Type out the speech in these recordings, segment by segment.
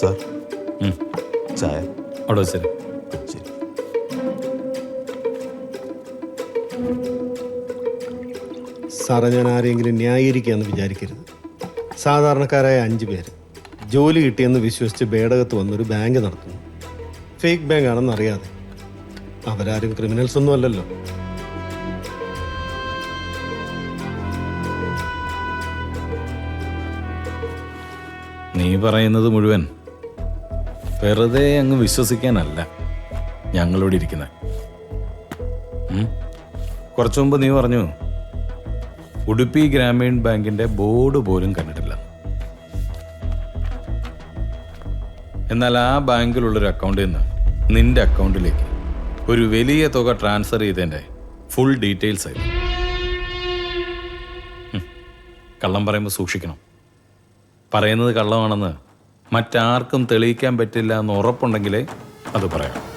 Sir. ചായ. അവിടെ ശരി. സാറേ ഞാൻ ആരെങ്കിലും ന്യായീകരിക്കുകയെന്ന് വിചാരിക്കരുത്. സാധാരണക്കാരായ അഞ്ച് പേര് ജോലി കിട്ടിയെന്ന് വിശ്വസിച്ച് ബേടകത്ത് വന്നൊരു ബാങ്ക് നടത്തുന്നു. ഫേക്ക് ബാങ്ക് ആണെന്ന് അറിയാതെ. അവരാരും ക്രിമിനൽസ് ഒന്നും അല്ലല്ലോ. നീ പറയുന്നത് മുഴുവൻ വെറുതെ അങ്ങ് വിശ്വസിക്കാനല്ല ഞങ്ങളിവിടെ ഇരിക്കുന്നത് കുറച്ചു മുമ്പ് നീ പറഞ്ഞു ഉടുപ്പി ഗ്രാമീൺ ബാങ്കിന്റെ ബോർഡ് പോലും കണ്ടിട്ടില്ല. എന്നാൽ ആ ബാങ്കിലുള്ളൊരു അക്കൗണ്ടിൽ നിന്ന് നിന്റെ അക്കൗണ്ടിലേക്ക് ഒരു വലിയ തുക ട്രാൻസ്ഫർ ചെയ്തതിന്റെ ഫുൾ ഡീറ്റെയിൽസ് ആയിരുന്നു. കള്ളം പറയുമ്പോൾ സൂക്ഷിക്കണം. പറയുന്നത് കള്ളമാണെന്ന് മറ്റാർക്കും തെളിയിക്കാൻ പറ്റില്ല എന്ന് ഉറപ്പുണ്ടെങ്കിലേ അത് പറയാം.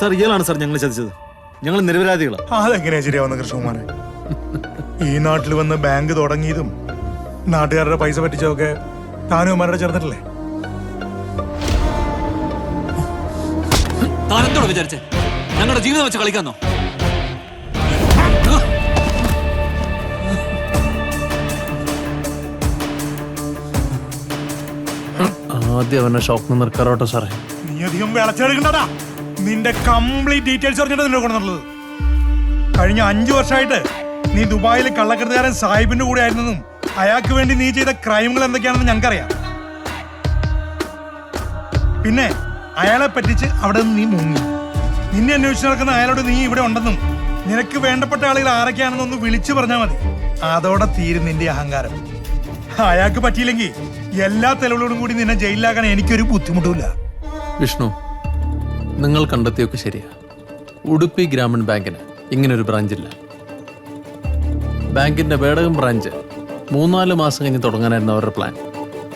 സാർ ഇയാളാണ് സാർ ഞങ്ങൾ ചതിച്ചത്. ഞങ്ങൾ നിരപരാധികളാണ് അതെങ്ങനെയാ ശരിയാവുന്ന കൃഷ്ണകുമാരെ ഈ നാട്ടിൽ വന്ന് ബാങ്ക് തുടങ്ങിയതും നാട്ടുകാരുടെ പൈസ പറ്റിച്ചതൊക്കെ താനുമാരുടെ ചേർന്നിട്ടില്ലേ? താനെന്തോട് വിചാരിച്ചേ? ഞങ്ങളുടെ ജീവിതം വെച്ച് കളിക്കാന്നോ? ആദ്യം അവനെ ഷോപ്പിൽ നിന്ന് നിർക്കാറോട്ടെ സാറേ. നീ അധികം വിളച്ചെടുക്കണ്ടടാ. നിന്റെ കംപ്ലീറ്റ് ഡീറ്റെയിൽസ് അറിഞ്ഞിട്ട് നിന്റെ കൊണ്ടുവന്നുള്ളത് കഴിഞ്ഞ അഞ്ചു വർഷമായിട്ട് നീ ദുബായിൽ കള്ളക്കെടുത്തുകാരൻ സാഹിബിന്റെ കൂടെ ആയിരുന്നെന്നും അയാൾക്ക് വേണ്ടി നീ ചെയ്ത ക്രൈമുകൾ എന്തൊക്കെയാണെന്ന് ഞങ്ങൾക്കറിയാം. പിന്നെ അയാളെ പറ്റിച്ച് അവിടെ നിന്ന് നീ മുങ്ങി. നിന്നെ അന്വേഷിച്ച് നടക്കുന്ന അയാളോട് നീ ഇവിടെ ഉണ്ടെന്നും നിനക്ക് വേണ്ടപ്പെട്ട ആളുകൾ ആരൊക്കെയാണെന്നും ഒന്ന് വിളിച്ചു പറഞ്ഞാൽ മതി. അതോടെ തീരും നിന്റെ അഹങ്കാരം. അയാൾക്ക് പറ്റിയില്ലെങ്കിൽ എല്ലാ തെളിവുകളോടും കൂടി നിന്നെ ജയിലിലാക്കാൻ എനിക്കൊരു ബുദ്ധിമുട്ടുമില്ല. വിഷ്ണു നിങ്ങൾ കണ്ടെത്തിയൊക്കെ ശരിയാണ് ഉടുപ്പി ഗ്രാമീൺ ബാങ്കിന് ഇങ്ങനൊരു ബ്രാഞ്ചില്ല. ബാങ്കിന്റെ വേടകം ബ്രാഞ്ച് മൂന്നാൽ മാസം കഴിഞ്ഞ് തുടങ്ങാനായിരുന്നു അവരുടെ പ്ലാൻ.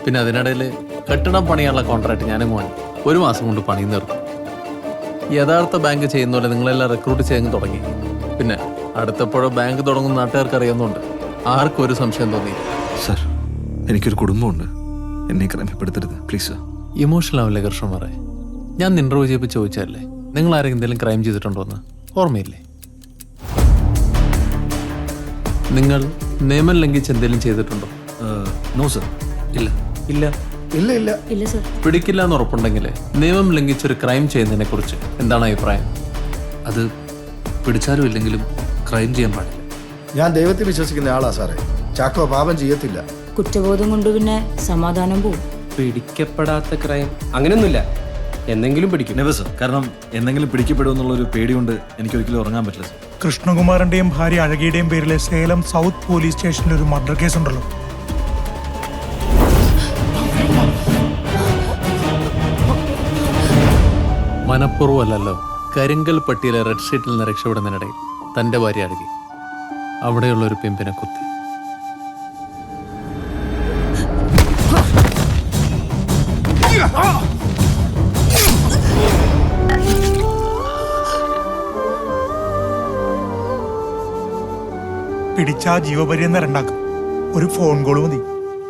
പിന്നെ അതിനിടയിൽ കെട്ടിടം പണിയാനുള്ള കോൺട്രാക്ട് ഞാനും വാങ്ങി ഒരു മാസം കൊണ്ട് പണി നിർത്തും യഥാർത്ഥ ബാങ്ക് ചെയ്യുന്ന പോലെ നിങ്ങളെല്ലാം റിക്രൂട്ട് ചെയ്യാൻ തുടങ്ങി. പിന്നെ അടുത്തപ്പോഴോ ബാങ്ക് തുടങ്ങുന്ന നാട്ടുകാർക്ക് അറിയുന്നുണ്ട് ആർക്കും ഒരു സംശയം തോന്നി സർ എനിക്കൊരു കുടുംബമുണ്ട്. എന്നെ ക്രമപ്പെടുത്തരുത്. പ്ലീസ് ഇമോഷണൽ ആവില്ലേ കൃഷ്ണമാരെ ഞാൻ ഇന്റർവ്യൂ ചെയ്യപ്പോൾ ചോദിച്ചതല്ലേ? നിങ്ങൾ ആരെങ്കിലും എന്തെങ്കിലും ക്രൈം ചെയ്തിട്ടുണ്ടോ എന്ന്? ഓർമ്മയില്ലേ? നിങ്ങൾ നിയമം ലംഘിച്ച് എന്തെങ്കിലും ചെയ്തിട്ടുണ്ടോ? നോ സർ ഇല്ല. ഇല്ല? ഇല്ല ഇല്ല. ഇല്ല സർ പിടിക്കില്ല എന്ന് ഉറപ്പുണ്ടെങ്കിൽ നിയമം ലംഘിച്ചൊരു ക്രൈം ചെയ്യുന്നതിനെ കുറിച്ച് എന്താണ് അഭിപ്രായം? അത് പിടിച്ചാലും ഇല്ലെങ്കിലും ക്രൈം ചെയ്യാൻ പാടില്ല. ഞാൻ ദൈവത്തെ വിശ്വസിക്കുന്ന ആളാ സാറേ. ചാക്കോ പാപം ചെയ്യത്തില്ല. കുറ്റബോധം കൊണ്ട് പിന്നെ സമാധാനം പോവും. പിടിക്കപ്പെടാത്ത ക്രൈം അങ്ങനെയൊന്നുമില്ല. എന്തെങ്കിലും പിടിക്കും. നെവർ സർ കാരണം എന്തെങ്കിലും പിടിക്കപ്പെടുമെന്നുള്ള ഒരു പേടി കൊണ്ട് എനിക്ക് ഒരിക്കലും ഉറങ്ങാൻ പറ്റില്ല സർ. കൃഷ്ണകുമാറിന്റെയും ഭാര്യ അഴകിയുടെയും പേരിലെ സേലം സൗത്ത് പോലീസ് സ്റ്റേഷനിൽ ഒരു മർഡർ കേസ് ഉണ്ടല്ലോ മനഃപൂർവമല്ലല്ലോ കരിങ്കൽ പട്ടിയിലെ റെഡ് ഷീറ്റിൽ നിന്ന് രക്ഷപ്പെടുന്നതിനിടയിൽ തന്റെ ഭാര്യ അഴകി അവിടെയുള്ള ഒരു പിമ്പിനെ കുത്തി. പിടിച്ചാ ജീവപര്യന്തം രണ്ടാക്കും. ഒരു ഫോൺ കോൾ മതി.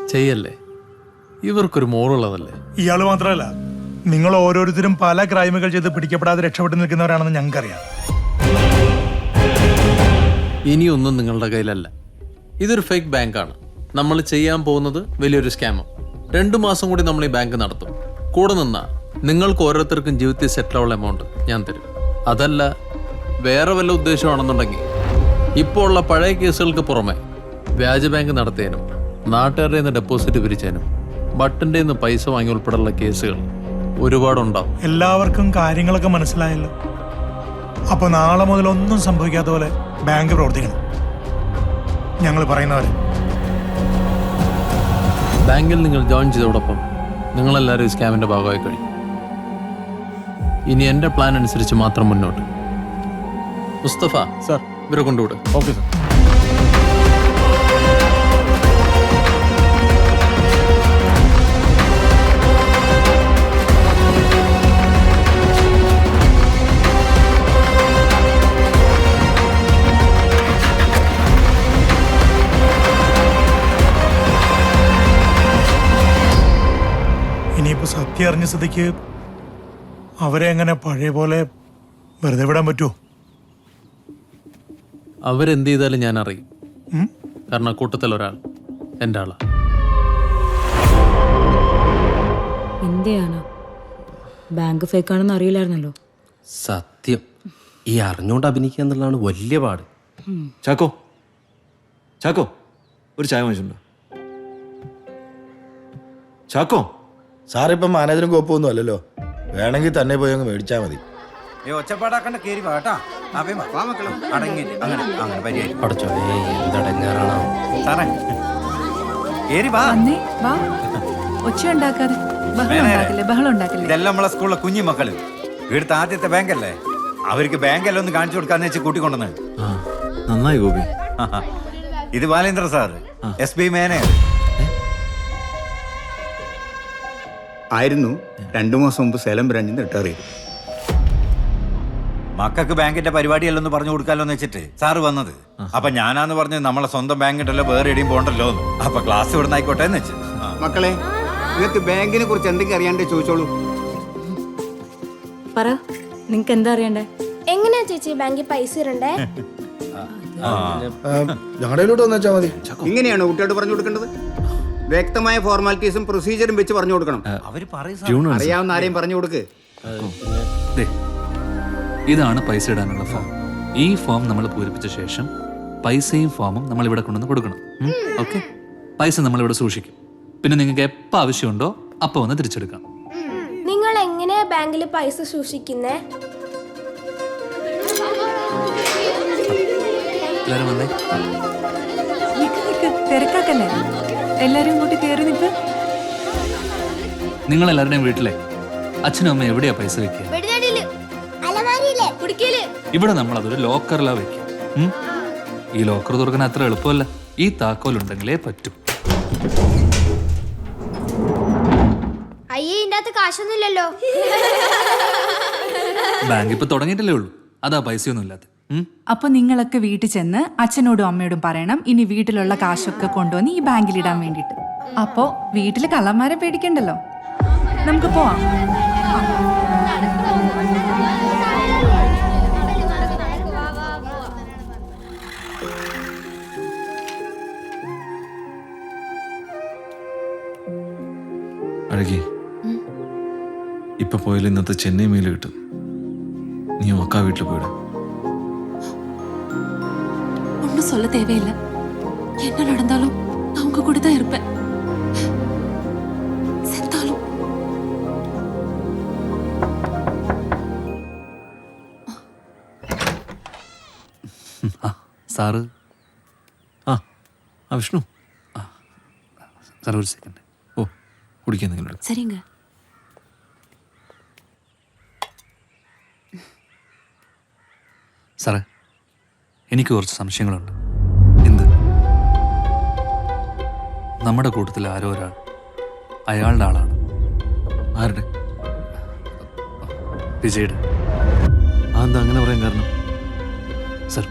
ചെയ്യല്ലേ? ഇവർക്കൊരു മോളുള്ളതല്ലേ? ഇയാൾ മാത്രമല്ല നിങ്ങൾ ഓരോരുത്തരും പല ക്രൈമുകൾ ചെയ്ത് പിടിക്കപ്പെടാതെ രക്ഷപ്പെട്ടു നിൽക്കുന്നവരാണെന്ന് ഞങ്ങൾക്കറിയാം. ഇനിയൊന്നും നിങ്ങളുടെ കയ്യിലല്ല. ഇതൊരു ഫേക്ക് ബാങ്കാണ് നമ്മൾ ചെയ്യാൻ പോകുന്നത് വലിയൊരു സ്കാമും രണ്ടു മാസം കൂടി നമ്മൾ ഈ ബാങ്ക് നടത്തും. കൂടെ നിന്നാ നിങ്ങൾക്ക് ഓരോരുത്തർക്കും ജീവിതത്തിൽ സെറ്റിൽ ആവുള്ള എമൗണ്ട് ഞാൻ തരും. അതല്ല വേറെ വല്ല ഉദ്ദേശമാണെന്നുണ്ടെങ്കിൽ ഇപ്പോൾ ഉള്ള പഴയ കേസുകൾക്ക് പുറമെ വ്യാജ ബാങ്ക് നടത്തിയതിനും നാട്ടുകാരുടെ നിന്ന് ഡെപ്പോസിറ്റ് പിരിച്ചതിനും ബട്ടന്റെ നിന്ന് പൈസ വാങ്ങി ഉൾപ്പെടെയുള്ള കേസുകൾ ഒരുപാടുണ്ടാവും. എല്ലാവർക്കും കാര്യങ്ങളൊക്കെ മനസ്സിലായല്ലോ. അപ്പൊ നാളെ മുതൽ ഒന്നും സംഭവിക്കാത്ത പോലെ ബാങ്ക് പ്രവർത്തിക്കണം. ഞങ്ങൾ പറയുന്നവരെ ബാങ്കിൽ നിങ്ങൾ ജോയിൻ ചെയ്തതോടൊപ്പം നിങ്ങളെല്ലാവരും സ്കാമിന്റെ ഭാഗമായി കഴിഞ്ഞു ഇനി എന്റെ പ്ലാൻ അനുസരിച്ച് മാത്രം മുന്നോട്ട്. മുസ്തഫ. സാർ. ഇവരെ കൊണ്ടുവിടും. Okay sir. ഇനിയിപ്പോ സത്യം അറിഞ്ഞ സ്ഥിതിക്ക് അവരെ എങ്ങനെ പഴയ പോലെ വെറുതെ വിടാൻ പറ്റുമോ അവരെന്ത് ചെയ്താലും ഞാൻ അറിയും. കാരണം കൂട്ടത്തിൽ ഒരാൾ എന്റെ ആളാ. എന്ത് ബാങ്ക് ഫേക്ക് ആണെന്ന് അറിയില്ലായിരുന്നല്ലോ. സത്യം. ഈ അറിഞ്ഞുകൊണ്ട് അഭിനയിക്കുക എന്നുള്ളതാണ് വലിയ പാട്. ചാക്കോ? ചാക്കോ? ഒരു ചായ വാങ്ങിച്ചിട്ടുണ്ടോ? ചാക്കോ? സാറിപ്പം മാനേജറും കോപ്പൊന്നും അല്ലല്ലോ. വേണമെങ്കിൽ തന്നെ പോയി അങ്ങ് മേടിച്ചാൽ മതി. ഒച്ചപ്പാടാക്കണ്ട കേറി വാട്ടാ അടങ്ങി അങ്ങനെ അങ്ങനെ പരിഹാരം സാറേ കേറി വാ. വന്നേ വാ. ഒച്ച ഉണ്ടാക്കാതെ ബഹളം ഉണ്ടാക്കില്ലേ ബഹളം ഉണ്ടാക്കില്ലേ? ഇതെല്ലാം നമ്മളെ സ്കൂളിലെ കുഞ്ഞു മക്കൾ. ഇവിടുത്തെ ആദ്യത്തെ ബാങ്കല്ലേ? അവർക്ക് ബാങ്കെല്ലാം ഒന്ന് കാണിച്ചു കൊടുക്കാന്ന് വെച്ച് കൂട്ടിക്കൊണ്ടെന്ന് ആ നന്നായി ഗോപി. ഇത് Balendra sir S B manager ആയിരുന്നു. രണ്ടു മാസം മുമ്പ് സേലം ബ്രാഞ്ചിൽ നിന്ന് റിട്ടയർ ചെയ്തു. മക്കൾക്ക് ബാങ്കിന്റെ പരിപാടിയല്ലെന്ന് പറഞ്ഞു കൊടുക്കാലോ എന്ന് വെച്ചിട്ട് സാറ് വന്നത്. അപ്പൊ ഞാനാന്ന് പറഞ്ഞ് നമ്മളെ സ്വന്തം ബാങ്കിട്ടല്ലോ വേറെ എവിടെയും പോണ്ടല്ലോ അപ്പൊ ക്ലാസ് ഇവിടെ ആയിക്കോട്ടെ എന്ന് വെച്ച്. മക്കളെ നിങ്ങൾക്ക് ബാങ്കിനെ കുറിച്ച് എന്തെങ്കിലും അറിയാണ്ട് ചോദിച്ചോളൂ. പറ നിങ്ങക്ക് എന്താ അറിയണ്ടേ? എങ്ങനെയാ ചേച്ചി ബാങ്കിൽ പൈസ ഇടണ്ടേ? ഞങ്ങളുടെ മതി. ഇങ്ങനെയാണ് കുട്ടിയോട് പറഞ്ഞു കൊടുക്കേണ്ടത്? വ്യക്തമായ ഫോർമാലിറ്റീസും പ്രൊസീജിയറും വെച്ച് പറഞ്ഞു കൊടുക്കണം. അവർ പറയും സാർ. അറിയാവുന്ന ആരെയും പറഞ്ഞു കൊടുക്ക്. ഇതാണ് പൈസ ഇടാനുള്ള ഫോം ഈ ഫോം നമ്മൾ പൂരിപ്പിച്ച ശേഷം പൈസയും ഫോമും നമ്മൾ ഇവിടെ കൊണ്ടുവന്ന് കൊടുക്കണം. ഓക്കെ പൈസ നമ്മൾ ഇവിടെ സൂക്ഷിക്കും. പിന്നെ നിങ്ങൾക്ക് എപ്പോൾ ആവശ്യമുണ്ടോ അപ്പോൾ വന്ന് തിരിച്ചെടുക്കാം. നിങ്ങൾ എങ്ങനെ ബാങ്കിൽ പൈസ സൂക്ഷിക്കുന്നേ? എല്ലാരും വന്നേ? തിരക്കാക്കല്ലേ എല്ലാരും കൂട്ടി കയറി നിക്ക് നിങ്ങൾ എല്ലാവരുടെയും വീട്ടിലെ അച്ഛനും അമ്മ എവിടെയാ പൈസ വെക്കുക? ഇവിടെ നമ്മൾ അതൊരു ലോക്കറിലാ വെക്കും? ഈ ലോക്കർ തുറക്കാൻ അത്ര എളുപ്പമല്ല. ഈ താക്കോൽ ഉണ്ടെങ്കിലേ പറ്റൂ. അയ്യേ ഇതിന്റെ അകത്ത് കാശൊന്നുമില്ലല്ലോ. ബാങ്ക് ഇപ്പൊ തുടങ്ങിയിട്ടല്ലേ ഉള്ളൂ. അതാ പൈസയൊന്നും ഇല്ലാത്ത. അപ്പൊ നിങ്ങളൊക്കെ വീട്ടിൽ ചെന്ന് അച്ഛനോടും അമ്മയോടും പറയണം ഇനി വീട്ടിലുള്ള കാശൊക്കെ കൊണ്ടുവന്ന് ഈ ബാങ്കിൽ ഇടാൻ വേണ്ടിട്ട് അപ്പോ വീട്ടിൽ കള്ളന്മാരെ പേടിക്കണ്ടല്ലോ. നമുക്ക് പോവാം. പോയാലും ഇന്നത്തെ ചെന്നൈ മെയിൽ കിട്ടും നീ ഒക്കാ വീട്ടിൽ പോയിട ஒன்றும் சொல்ல தேவையில்லை என்ன நடந்தாலும் நான் உங்க கூட தான் இருப்பேன் செத்தாலும் സാറ് ആ ആ വിഷ്ണു സാർ ഒരു സെക്കൻഡ് ഓ കുടിക്കാൻ നിങ്ങളുടെ சரிங்க സാറേ എനിക്ക് കുറച്ച് സംശയങ്ങളുണ്ട്. എന്ത്? നമ്മുടെ കൂട്ടത്തിൽ ആരോ ഒരാൾ അയാളുടെ ആളാണ്. ആരുടെ? വിജയുടെ. ആ എന്താ അങ്ങനെ പറയാൻ കാരണം? സർ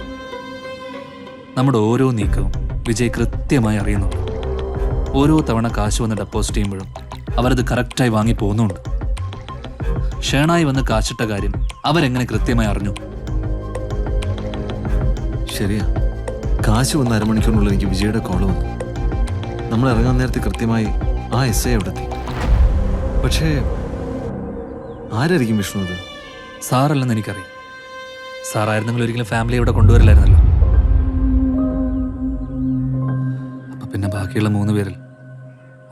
നമ്മുടെ ഓരോ നീക്കവും വിജയ് കൃത്യമായി അറിയുന്നുണ്ട്. ഓരോ തവണ കാശ് വന്ന് ഡെപ്പോസിറ്റ് ചെയ്യുമ്പോഴും അവരത് കറക്റ്റായി വാങ്ങി പോകുന്നുണ്ട്. ഷേണായി വന്ന് കാശിട്ട കാര്യം അവരെങ്ങനെ കൃത്യമായി അറിഞ്ഞു? ശരിയാ. കാശ് വന്ന അരമണിക്കൂറിനുള്ളിൽ എനിക്ക് വിജയുടെ കോൾ വന്നു. നമ്മൾ ഇറങ്ങാൻ നേരത്തെ കൃത്യമായി ആ എസ് ഐ അവിടെ എത്തി. പക്ഷേ ആരായിരിക്കും വിഷ്ണു അത്? സാറല്ലെന്ന് എനിക്കറിയാം. സാറായിരുന്നെങ്കിൽ ഒരിക്കലും ഫാമിലി ഇവിടെ കൊണ്ടുവരില്ലായിരുന്നല്ലോ. അപ്പൊ പിന്നെ ബാക്കിയുള്ള മൂന്ന് പേരിൽ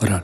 ഒരാൾ.